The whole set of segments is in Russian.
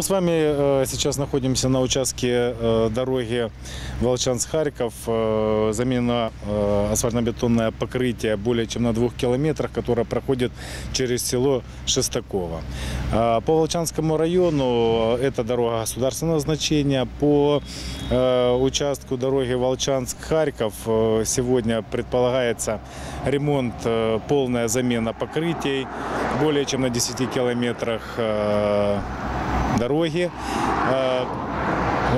Мы с вами э, сейчас находимся на участке э, дороги Волчанск-Харьков. Э, Замена асфальтно-бетонное покрытие более чем на двух километрах, которое проходит через село Шестаково. По Волчанскому району э, это дорога государственного значения. По участку дороги Волчанск-Харьков сегодня предполагается ремонт, полная замена покрытий более чем на 10 километрах дороги.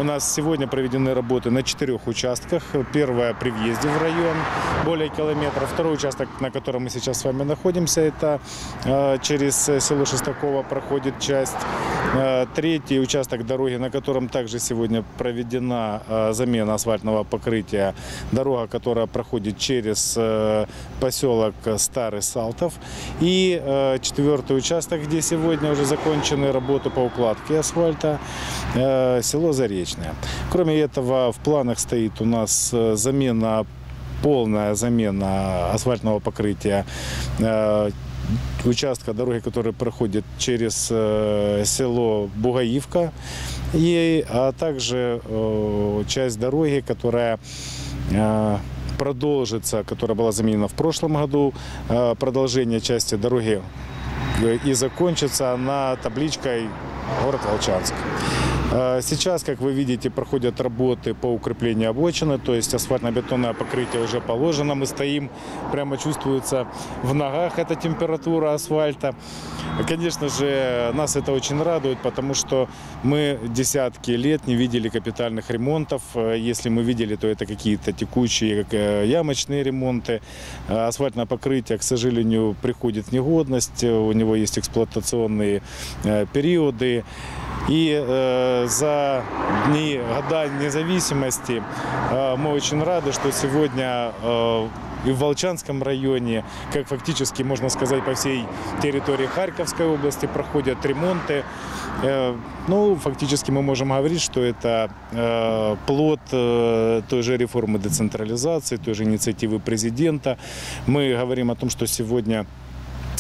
У нас сегодня проведены работы на четырех участках. Первая при въезде в район, более километра. Второй участок, на котором мы сейчас с вами находимся, это э, через село Шестаково проходит часть. Э, Третий участок дороги, на котором также сегодня проведена э, замена асфальтного покрытия. Дорога, которая проходит через поселок Старый Салтов. И четвертый участок, где сегодня уже закончены работы по укладке асфальта, село Заречное. Кроме этого, в планах стоит у нас э, замена, полная замена асфальтного покрытия э, участка дороги, который проходит через э, село Бугаивка, и, а также часть дороги, которая продолжится, которая была заменена в прошлом году, продолжение части дороги и закончится она табличкой город Волчанск. Э, Сейчас, как вы видите, проходят работы по укреплению обочины, то есть асфальтно-бетонное покрытие уже положено. Мы стоим, прямо чувствуется в ногах эта температура асфальта. Конечно же, нас это очень радует, потому что мы десятки лет не видели капитальных ремонтов. Э, Если мы видели, то это какие-то текущие э, ямочные ремонты. Э, Асфальтное покрытие, к сожалению, приходит в негодность, у него есть эксплуатационные периоды. И э, за дни года независимости э, мы очень рады, что сегодня э, и в Волчанском районе, как фактически можно сказать по всей территории Харьковской области проходят ремонты. Э, ну, фактически мы можем говорить, что это э, плод э, той же реформы децентрализации, той же инициативы президента. Мы говорим о том, что сегодня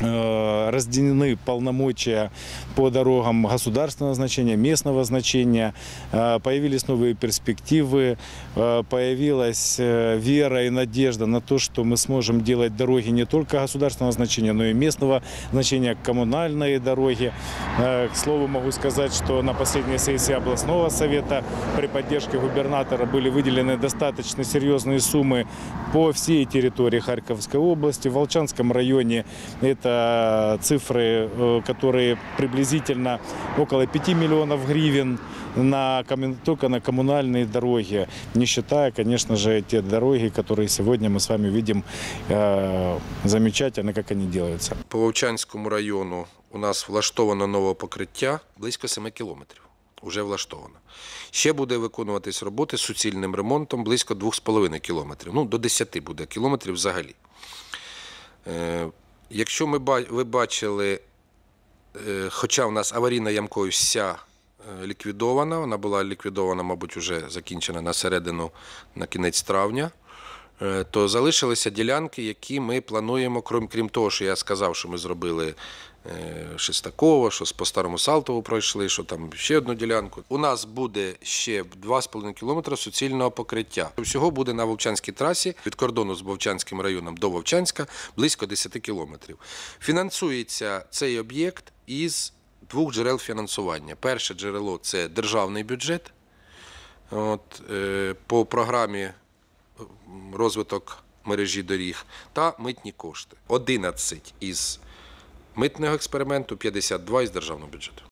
разделены полномочия по дорогам государственного значения, местного значения, Э, появились новые перспективы, э, появилась э, вера и надежда на то, что мы сможем делать дороги не только государственного значения, но и местного значения, коммунальные дороги. Э, К слову, могу сказать, что на последней сессии областного совета при поддержке губернатора были выделены достаточно серьезные суммы по всей территории Харьковской области. В Волчанском районе это цифры, э, которые приблизительно около 5 миллионов гривен на, комму- только на коммунальные дороги, не считая, конечно же, те дороги, которые сегодня мы с вами видим э, замечательно, как они делаются. По Вовчанському району у нас влаштовано нове покриття близько 7 кілометрів. Уже влаштовано. Ще буде виконуватись роботи з суцільним ремонтом близько 2,5 кілометрів. Ну, до 10 буде кілометрів взагалі. Якщо ми, ви бачили, е, хоча в нас аварійна ямковість вся е, ліквідована, вона була ліквідована, мабуть, вже закінчена на середину, на кінець травня. Е, то залишилися ділянки, які ми плануємо, крім, крім того, що я сказав, що ми зробили е, Шестаково, що по Старому Салтову пройшли, що там ще одну ділянку. У нас буде ще 2,5 кілометра суцільного покриття. Всього буде на Вовчанській трасі від кордону з Вовчанським районом до Вовчанська близько 10 кілометрів. Фінансується цей об'єкт із двох джерел фінансування. Перше джерело це державний бюджет. От, е, по програмі розвиток мережі доріг та митні кошти. 11 із митного експерименту, 52 із державного бюджету.